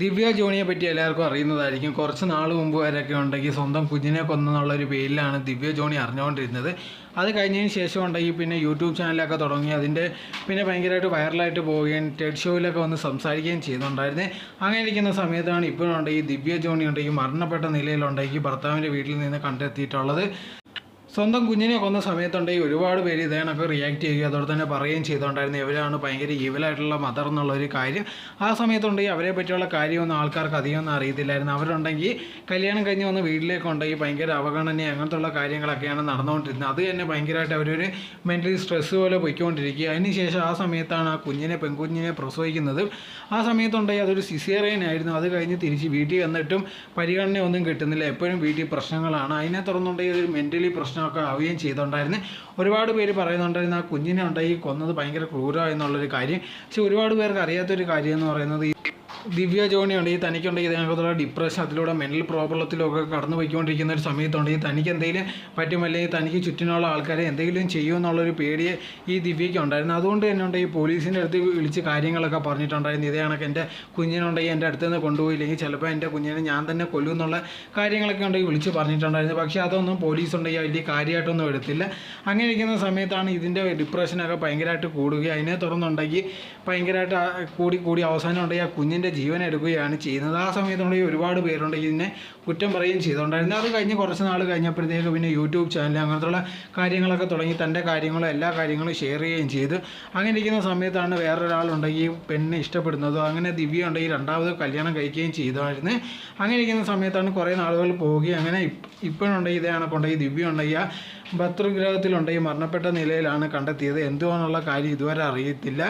ദിവ്യ ജോണിയെ പറ്റി എല്ലാവർക്കും അറിയുന്നതായിരിക്കും. കുറച്ച് നാൾ മുമ്പ് വരെയൊക്കെ ഉണ്ടെങ്കിൽ സ്വന്തം കുഞ്ഞിനെ കൊന്നെന്നുള്ള ഒരു പേരിലാണ് ദിവ്യ ജോണി അറിഞ്ഞുകൊണ്ടിരുന്നത് അത് കഴിഞ്ഞതിന് ശേഷം ഉണ്ടെങ്കിൽ പിന്നെ യൂട്യൂബ് ചാനലൊക്കെ തുടങ്ങി അതിന്റെ പിന്നെ ഭയങ്കരമായിട്ട് വൈറലായിട്ട് പോവുകയും ടെഡ് ഷോയിലൊക്കെ വന്ന് സംസാരിക്കുകയും ചെയ്യുന്നുണ്ടായിരുന്നേ. അങ്ങനെ ഇരിക്കുന്ന സമയത്താണ് ഇപ്പോഴുണ്ടെങ്കിൽ ദിവ്യ ജോണി ഉണ്ടെങ്കിൽ മരണപ്പെട്ട നിലയിലുണ്ടെങ്കിൽ ഭർത്താവിന്റെ വീട്ടിൽ നിന്ന് കണ്ടെത്തിയിട്ടുള്ളത്. സ്വന്തം കുഞ്ഞിനെ കൊന്ന സമയത്തുണ്ടെങ്കിൽ ഒരുപാട് പേര് ഇതേണൊക്കെ റിയാക്ട് ചെയ്യുകയും അതോടെ തന്നെ പറയുകയും ചെയ്തുകൊണ്ടായിരുന്നു ഇവരാണ് ഭയങ്കര ഈവലായിട്ടുള്ള മദർ എന്നുള്ള ഒരു കാര്യം. ആ സമയത്തുണ്ടെങ്കിൽ അവരെ പറ്റിയുള്ള കാര്യമൊന്നും ആൾക്കാർക്ക് അധികമൊന്നും അറിയത്തില്ലായിരുന്നു. അവരുണ്ടെങ്കിൽ കല്യാണം കഴിഞ്ഞ് വന്ന് വീട്ടിലേക്ക് ഉണ്ടെങ്കിൽ ഭയങ്കര അവഗണന അങ്ങനത്തുള്ള കാര്യങ്ങളൊക്കെയാണ് നടന്നുകൊണ്ടിരുന്നത്. അത് തന്നെ ഭയങ്കരമായിട്ട് അവരൊരു മെന്റലി സ്ട്രെസ് പോലെ പൊയ്ക്കൊണ്ടിരിക്കുക. അതിനുശേഷം ആ സമയത്താണ് ആ കുഞ്ഞിനെ പെൺകുഞ്ഞിനെ പ്രസവിക്കുന്നത്. ആ സമയത്തുണ്ടെങ്കിൽ അതൊരു സിസേറിയൻ ആയിരുന്നു. അത് കഴിഞ്ഞ് തിരിച്ച് വീട്ടിൽ വന്നിട്ടും പരിഗണന ഒന്നും കിട്ടുന്നില്ല. എപ്പോഴും വീട്ടിൽ പ്രശ്നങ്ങളാണ്. അതിനെ തുറന്നുണ്ടെങ്കിൽ ഒരു മെന്റലി പ്രശ്നമൊക്കെ ആവുകയും ചെയ്തുകൊണ്ടായിരുന്നു ഒരുപാട് പേര് പറയുന്നുണ്ടായിരുന്നു ആ കുഞ്ഞിനെ ഉണ്ടായി കൊന്നത് ഭയങ്കര ക്രൂര എന്നുള്ളൊരു കാര്യം. പക്ഷെ ഒരുപാട് പേർക്ക് അറിയാത്തൊരു കാര്യം എന്ന് പറയുന്നത് ദിവ്യ ജോണി ഉണ്ടെങ്കിൽ തനിക്കുണ്ടെങ്കിൽ ഇതിനകത്തുള്ള ഡിപ്രഷൻ അതിലൂടെ മെന്റൽ പ്രോബ്ലത്തിലൊക്കെ കടന്നു പോയിക്കൊണ്ടിരിക്കുന്ന ഒരു സമയത്തുണ്ടെങ്കിൽ തനിക്ക് എന്തെങ്കിലും പറ്റും അല്ലെങ്കിൽ തനിക്ക് ചുറ്റിനുള്ള ആൾക്കാരെ എന്തെങ്കിലും ചെയ്യുമെന്നുള്ളൊരു പേടി ഈ ദിവ്യയ്ക്ക് ഉണ്ടായിരുന്നു. അതുകൊണ്ട് തന്നെ ഉണ്ടെങ്കിൽ പോലീസിന്റെ അടുത്ത് വിളിച്ച് കാര്യങ്ങളൊക്കെ പറഞ്ഞിട്ടുണ്ടായിരുന്നു. ഇതേ കണക്ക് എന്റെ കുഞ്ഞിനുണ്ടെങ്കിൽ എന്റെ അടുത്ത് നിന്ന് കൊണ്ടുപോയില്ലെങ്കിൽ ചിലപ്പോൾ എന്റെ കുഞ്ഞിനെ ഞാൻ തന്നെ കൊല്ലും എന്നുള്ള കാര്യങ്ങളൊക്കെ ഉണ്ടെങ്കിൽ വിളിച്ച് പറഞ്ഞിട്ടുണ്ടായിരുന്നു. പക്ഷേ അതൊന്നും പോലീസ് ഉണ്ടെങ്കിൽ വലിയ കാര്യമായിട്ടൊന്നും എടുത്തില്ല. അങ്ങനെ ഇരിക്കുന്ന സമയത്താണ് ഇതിന്റെ ഡിപ്രഷനൊക്കെ ഭയങ്കരമായിട്ട് കൂടുകയും അതിനെ തുറന്നുണ്ടെങ്കിൽ ഭയങ്കരമായിട്ട് കൂടി കൂടി അവസാനം ഉണ്ടെങ്കിൽ ആ കുഞ്ഞിന്റെ ജീവൻ എടുക്കുകയാണ് ചെയ്യുന്നത്. ആ സമയത്തുണ്ടെങ്കിൽ ഒരുപാട് പേരുണ്ട് ഇതിനെ കുറ്റം പറയുകയും ചെയ്തുകൊണ്ടായിരുന്നു. അത് കഴിഞ്ഞ് കുറച്ച് നാൾ കഴിഞ്ഞപ്പോഴത്തേക്ക് പിന്നെ യൂട്യൂബ് ചാനൽ അങ്ങനത്തുള്ള കാര്യങ്ങളൊക്കെ തുടങ്ങി തന്റെ കാര്യങ്ങളും എല്ലാ കാര്യങ്ങളും ഷെയർ ചെയ്യുകയും ചെയ്ത്. അങ്ങനെ ഇരിക്കുന്ന സമയത്താണ് വേറൊരാളുണ്ടെങ്കിൽ പെണ്ണിനെ ഇഷ്ടപ്പെടുന്നതോ. അങ്ങനെ ദിവ്യ ഉണ്ടെങ്കിൽ രണ്ടാമത് കല്യാണം കഴിക്കുകയും ചെയ്തായിരുന്നു. അങ്ങനെ ഇരിക്കുന്ന സമയത്താണ് കുറേ നാളുകൾ പോവുകയും അങ്ങനെ ഇപ്പോഴുണ്ടെങ്കിൽ ഇതേ കണക്കുണ്ടെങ്കിൽ ദിവ്യ ഉണ്ടെങ്കിൽ ആ ഭർതൃഗ്രഹത്തിലുണ്ടെങ്കിൽ മരണപ്പെട്ട നിലയിലാണ് കണ്ടെത്തിയത്. എന്തുവാണെന്നുള്ള കാര്യം ഇതുവരെ അറിയത്തില്ല.